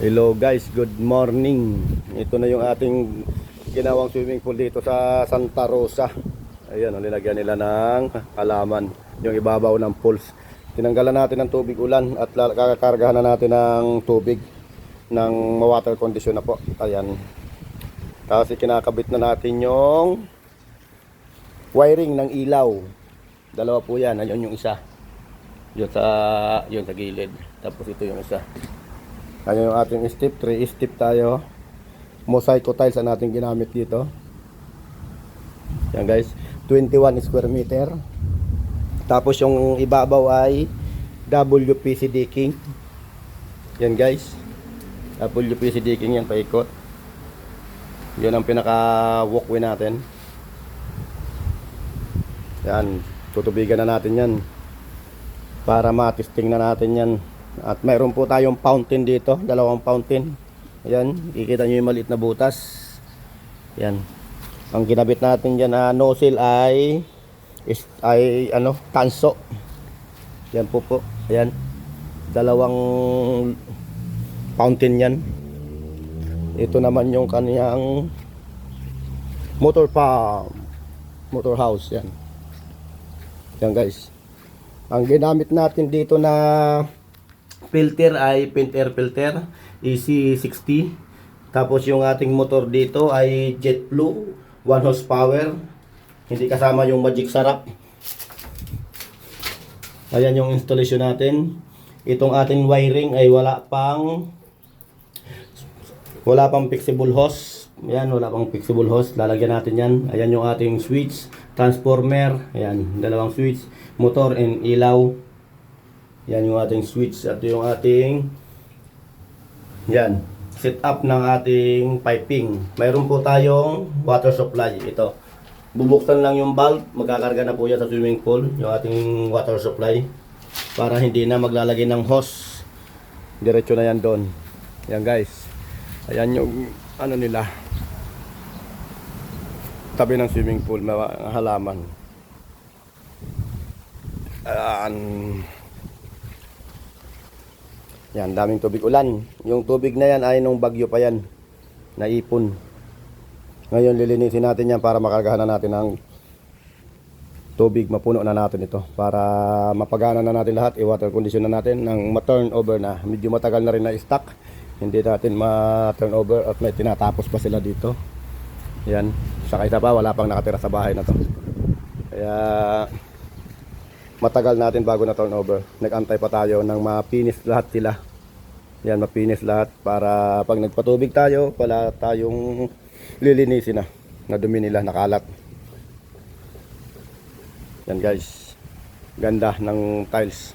Hello guys, good morning. Ito na yung ating ginawang swimming pool dito sa Santa Rosa. Ayan, oh, nilagyan nila ng halaman, yung ibabaw ng pools. Tinanggalan natin ng tubig ulan at kakakargahan na natin ng tubig ng water condition na po. Ayan. Tapos kinakabit na natin yung wiring ng ilaw. Dalawa po yan. Ayun yung isa. Yun sa, yun sa gilid. Tapos ito yung isa. Ayan yung ating step, 3 step tayo. Mosaico tiles ang ating ginamit dito. Yan guys, 21 square meter. Tapos yung ibabaw ay WPC decking. Yan guys. WPC decking yan paikot. Yan ang pinaka walkway natin. Yan, tutubigan na natin yan. Para matesting na natin yan. At mayroon po tayong fountain dito, dalawang fountain. Ayan, kikita nyo yung maliit na butas. Yan. Ang ginabit natin dyan na nozzle ay is, ay ano, tanso. Yan po po. Ayan. Dalawang fountain yan. Ito naman yung kaniyang motor pump. Motor house yan. Yan guys. Ang ginamit natin dito na filter ay pint air filter EC60 tapos yung ating motor dito ay JetBlue 1 horsepower. Hindi kasama yung magic sarap. Ayan yung installation natin. Itong ating wiring ay wala pang wala pang flexible hose. Ayan wala pang flexible hose. Lalagyan natin yan. Ayan yung ating switch transformer. Ayan dalawang switch motor and ilaw yan yung ating switch at yung ating yan setup ng ating piping. Mayroon po tayong water supply ito. Bubuksan lang yung valve, magkakarga na po yan sa swimming pool yung ating water supply para hindi na maglalagay ng hose. Diretso na yan doon. Yan guys. Ayan yung ano nila. Tabi ng swimming pool, mga halaman. Ayan. Yan, daming tubig ulan. Yung tubig na yan ay nung bagyo pa yan. Naipon. Ngayon lilinisin natin yan para makargahan na natin ng tubig. Mapuno na natin ito. Para mapagana na natin lahat. I-water condition na natin ng ma-turnover na. Medyo matagal na rin na stock. Hindi natin ma-turnover at may tinatapos pa sila dito. Yan. Saka isa pa, wala pang nakatira sa bahay na to. Kaya matagal natin bago na turnover. Nag-antay pa tayo ng mapinis lahat sila. Yan, mapinis lahat para pag nagpatubig tayo, wala tayong lilinisin na. Na dumi nila, nakalat. Yan guys. Ganda ng tiles.